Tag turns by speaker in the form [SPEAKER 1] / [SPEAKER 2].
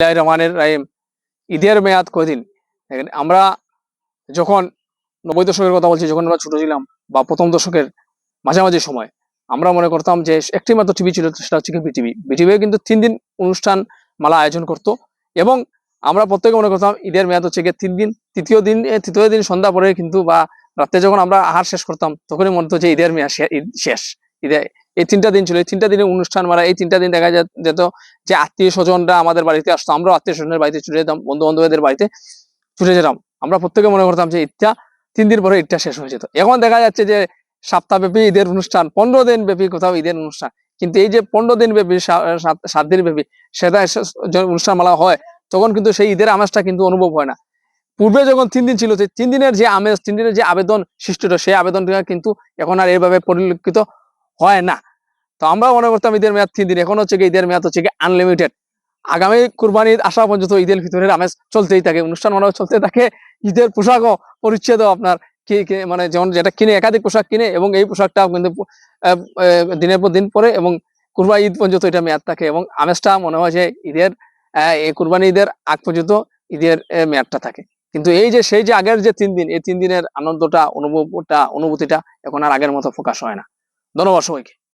[SPEAKER 1] রহমানির রাহিম ঈদের মেয়াদ কয়দিন? দেখেন আমরা যখন নব্বই দশকের কথা বলছি যখন আমরা ছোট ছিলাম বা প্রথম দশকের মাঝামাঝি সময় আমরা মনে করতাম যে একটি মাত্র টিভি ছিল সেটা হচ্ছে বিটিভি বিটিভি কিন্তু তিন দিন অনুষ্ঠান মালা আয়োজন করত এবং আমরা প্রত্যেকে মনে করতাম ঈদের মেয়াদ হচ্ছে গিয়ে তিন দিন তৃতীয় দিন তৃতীয় দিন সন্ধ্যা পরে কিন্তু বা রাতে যখন আমরা আহার শেষ করতাম তখনই মনে হতো যে ঈদের মেয়াদ শেষ ঈদে এই তিনটা দিন ছিল। এই তিনটা দিনের অনুষ্ঠান মালা এই তিনটা দিন দেখা যেত যে আত্মীয় স্বজনরা আমাদের বাড়িতে আসতো। আমরাও আত্মীয় স্বজনের বাড়িতে ছুটে যেতাম বন্ধু বান্ধবদের বাড়িতে ছুটে যেতাম। আমরা প্রত্যেকে মনে করতাম যে ঈদটা তিন দিন পরে ঈদটা শেষ হয়ে যেত। এখন দেখা যাচ্ছে যে সপ্তাহব্যাপী ঈদের অনুষ্ঠান, পনেরো দিন ব্যাপী কোথাও ঈদের অনুষ্ঠান। কিন্তু এই যে পনেরো দিন ব্যাপী সাত- দিন ব্যাপী সেটা অনুষ্ঠান মালা হয়, তখন কিন্তু সেই ঈদের আমেজটা কিন্তু অনুভব হয় না। পূর্বে যখন তিন দিন ছিল তিন দিনের যে আমেজ, তিন দিনের যে আবেদন সৃষ্টি হতো, সেই আবেদনটা কিন্তু এখন আর এইভাবে পরিলক্ষিত হয় না। তো আমরা মনে করতাম ঈদের মেয়াদ তিন দিন, এখন হচ্ছে কি ঈদের মেয়াদ হচ্ছে কি আনলিমিটেড আগামী কুরবানি আসা পর্যন্ত ঈদের ভিতরের আমেজ চলতেই থাকে, অনুষ্ঠান মানে চলতে থাকে, ঈদের পোশাকও পরিচ্ছেদও আপনার কি মানে যেমন যেটা কিনে, একাধিক পোশাক কিনে এবং এই পোশাকটা কিন্তু দিনের পর দিন পরে এবং কুরবানি ঈদ পর্যন্ত এটা মেয়াদ থাকে এবং আমেজটা মনে হয় যে ঈদের এই কুরবানি ঈদের আগ পর্যন্ত ঈদের মেয়াদটা থাকে। কিন্তু এই যে, সেই যে আগের যে তিন দিন, এই তিন দিনের আনন্দটা, অনুভবটা, অনুভূতিটা এখন আর আগের মতো প্রকাশ হয় না। ধন্যবাদ সবাইকে।